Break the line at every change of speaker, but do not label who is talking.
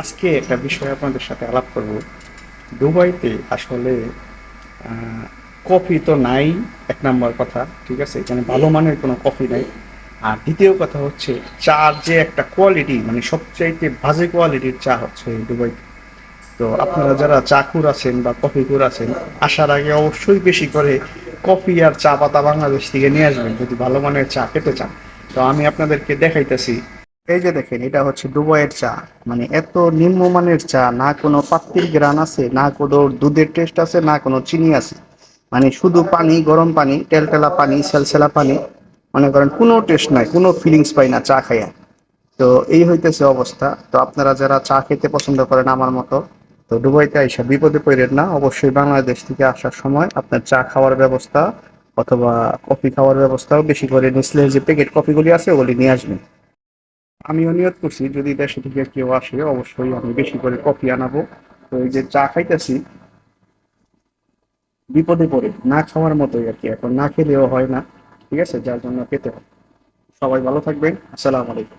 আজকে একটা বিষয় আপনাদের সাথে আলাপ করব। দুবাইতে আসলে কফি তো নাই, এক নম্বর কথা, ঠিক আছে? এখানে ভালো মানের কোনো কফি নাই। আর দ্বিতীয় কথা হচ্ছে চার যে একটা কোয়ালিটি মানে সবচাইতে বাজে কোয়ালিটির চা হচ্ছে দুবাইতে। তো আপনারা যারা চাকুর আছেন বা কফি কুর আছেন, আসার আগে অবশ্যই বেশি করে কফি আর চা পাতা বাংলাদেশ থেকে নিয়ে আসবেন, যদি ভালো মানের চা খেতে চান। তো আমি আপনাদেরকে দেখাইতেছি এই যে দেখেন, এটা হচ্ছে দুবাইয়ের চা। মানে এত নিম্নমানের চা, না কোনো পাত্তির গ্রান আছে, না কোনো দুধের টেস্ট আছে, না কোনো চিনি আছে। মানে শুধু পানি, গরম পানি টেলটেলা পানি, সেলসেলা পানি, মনে করেন কোনো টেস্ট নাই, কোনো ফিলিংস পাই না চা খাইয়া। তো এই হইতেছে অবস্থা। তো আপনারা যারা চা খেতে পছন্দ করেন আমার মতো, তো দুবাইতে আইসা বিপদে পড়েন না। অবশ্যই বাংলাদেশ থেকে আসার সময় আপনার চা খাওয়ার ব্যবস্থা অথবা কফি খাওয়ার ব্যবস্থাও বেশি করে নিসলে যে প্যাকেট কফিগুলি আছে, ওগুলি নিয়ে আসবেন। আমিও নিয়ত করছি, যদি দেশে থেকে কেউ আসে, অবশ্যই আমি বেশি করে কফি আনাবো। তো এই যে চা খাইতেছি, বিপদে পড়ে, না খাওয়ার মতোই আর কি, এখন না খেলেও হয় না, ঠিক আছে? যার জন্য পেতে হয়। সবাই ভালো থাকবেন, আসসালামু আলাইকুম।